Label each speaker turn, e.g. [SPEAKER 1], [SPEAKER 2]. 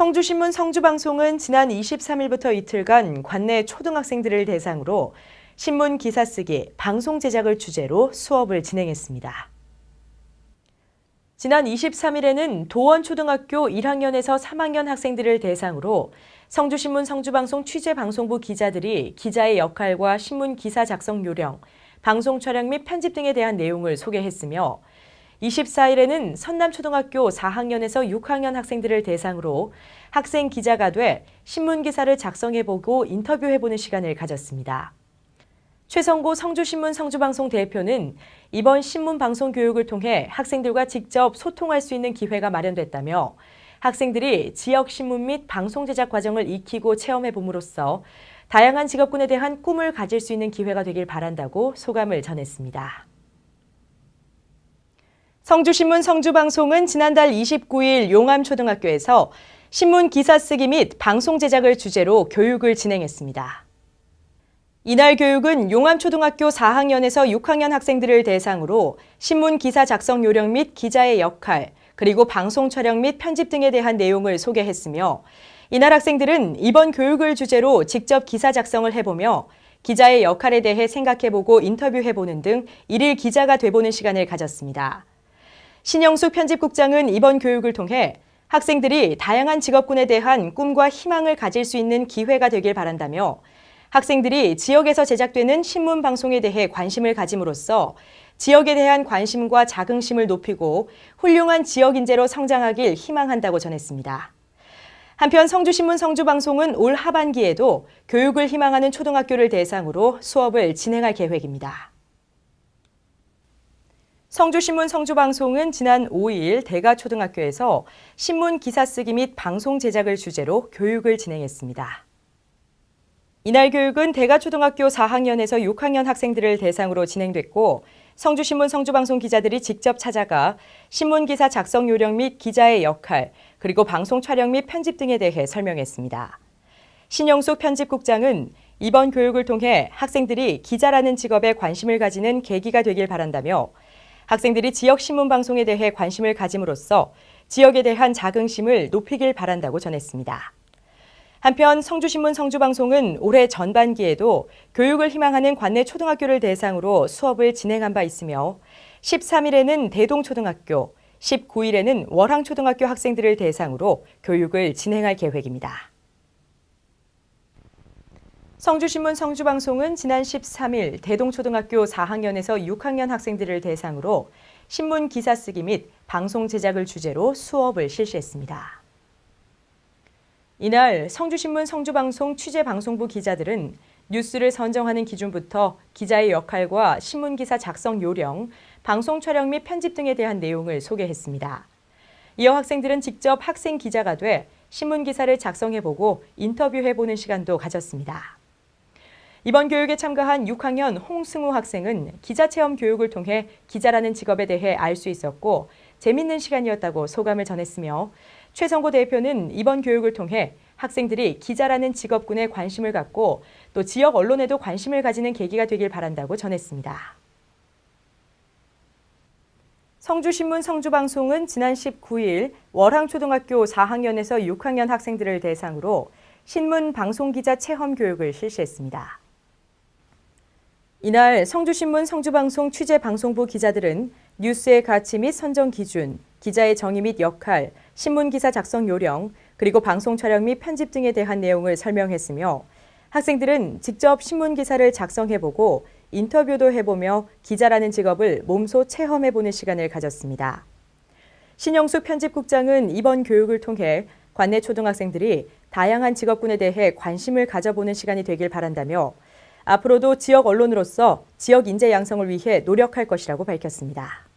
[SPEAKER 1] 성주신문 성주방송은 지난 23일부터 이틀간 관내 초등학생들을 대상으로 신문 기사 쓰기, 방송 제작을 주제로 수업을 진행했습니다. 지난 23일에는 도원초등학교 1학년에서 3학년 학생들을 대상으로 성주신문 성주방송 취재방송부 기자들이 기자의 역할과 신문 기사 작성 요령, 방송 촬영 및 편집 등에 대한 내용을 소개했으며 24일에는 선남초등학교 4학년에서 6학년 학생들을 대상으로 학생 기자가 돼 신문 기사를 작성해보고 인터뷰해보는 시간을 가졌습니다. 최성고 성주신문 성주방송 대표는 이번 신문 방송 교육을 통해 학생들과 직접 소통할 수 있는 기회가 마련됐다며 학생들이 지역 신문 및 방송 제작 과정을 익히고 체험해 봄으로써 다양한 직업군에 대한 꿈을 가질 수 있는 기회가 되길 바란다고 소감을 전했습니다. 성주신문 성주방송은 지난달 29일 용암초등학교에서 신문 기사 쓰기 및 방송 제작을 주제로 교육을 진행했습니다. 이날 교육은 용암초등학교 4학년에서 6학년 학생들을 대상으로 신문 기사 작성 요령 및 기자의 역할, 그리고 방송 촬영 및 편집 등에 대한 내용을 소개했으며 이날 학생들은 이번 교육을 주제로 직접 기사 작성을 해보며 기자의 역할에 대해 생각해보고 인터뷰해보는 등 일일 기자가 돼보는 시간을 가졌습니다. 신영숙 편집국장은 이번 교육을 통해 학생들이 다양한 직업군에 대한 꿈과 희망을 가질 수 있는 기회가 되길 바란다며 학생들이 지역에서 제작되는 신문 방송에 대해 관심을 가짐으로써 지역에 대한 관심과 자긍심을 높이고 훌륭한 지역 인재로 성장하길 희망한다고 전했습니다. 한편 성주신문 성주방송은 올 하반기에도 교육을 희망하는 초등학교를 대상으로 수업을 진행할 계획입니다. 성주신문 성주방송은 지난 5일 대가초등학교에서 신문 기사 쓰기 및 방송 제작을 주제로 교육을 진행했습니다. 이날 교육은 대가초등학교 4학년에서 6학년 학생들을 대상으로 진행됐고 성주신문 성주방송 기자들이 직접 찾아가 신문 기사 작성 요령 및 기자의 역할, 그리고 방송 촬영 및 편집 등에 대해 설명했습니다. 신영숙 편집국장은 이번 교육을 통해 학생들이 기자라는 직업에 관심을 가지는 계기가 되길 바란다며 학생들이 지역 신문 방송에 대해 관심을 가짐으로써 지역에 대한 자긍심을 높이길 바란다고 전했습니다. 한편 성주신문 성주방송은 올해 전반기에도 교육을 희망하는 관내 초등학교를 대상으로 수업을 진행한 바 있으며 13일에는 대동초등학교, 19일에는 월항초등학교 학생들을 대상으로 교육을 진행할 계획입니다. 성주신문 성주방송은 지난 13일 대동초등학교 4학년에서 6학년 학생들을 대상으로 신문 기사 쓰기 및 방송 제작을 주제로 수업을 실시했습니다. 이날 성주신문 성주방송 취재방송부 기자들은 뉴스를 선정하는 기준부터 기자의 역할과 신문기사 작성 요령, 방송 촬영 및 편집 등에 대한 내용을 소개했습니다. 이어 학생들은 직접 학생 기자가 돼 신문기사를 작성해보고 인터뷰해보는 시간도 가졌습니다. 이번 교육에 참가한 6학년 홍승우 학생은 기자 체험 교육을 통해 기자라는 직업에 대해 알 수 있었고 재밌는 시간이었다고 소감을 전했으며 최성고 대표는 이번 교육을 통해 학생들이 기자라는 직업군에 관심을 갖고 또 지역 언론에도 관심을 가지는 계기가 되길 바란다고 전했습니다. 성주신문 성주방송은 지난 19일 월항초등학교 4학년에서 6학년 학생들을 대상으로 신문 방송기자 체험 교육을 실시했습니다. 이날 성주신문 성주방송 취재 방송부 기자들은 뉴스의 가치 및 선정 기준, 기자의 정의 및 역할, 신문 기사 작성 요령, 그리고 방송 촬영 및 편집 등에 대한 내용을 설명했으며 학생들은 직접 신문 기사를 작성해보고 인터뷰도 해보며 기자라는 직업을 몸소 체험해보는 시간을 가졌습니다. 신영숙 편집국장은 이번 교육을 통해 관내 초등학생들이 다양한 직업군에 대해 관심을 가져보는 시간이 되길 바란다며 앞으로도 지역 언론으로서 지역 인재 양성을 위해 노력할 것이라고 밝혔습니다.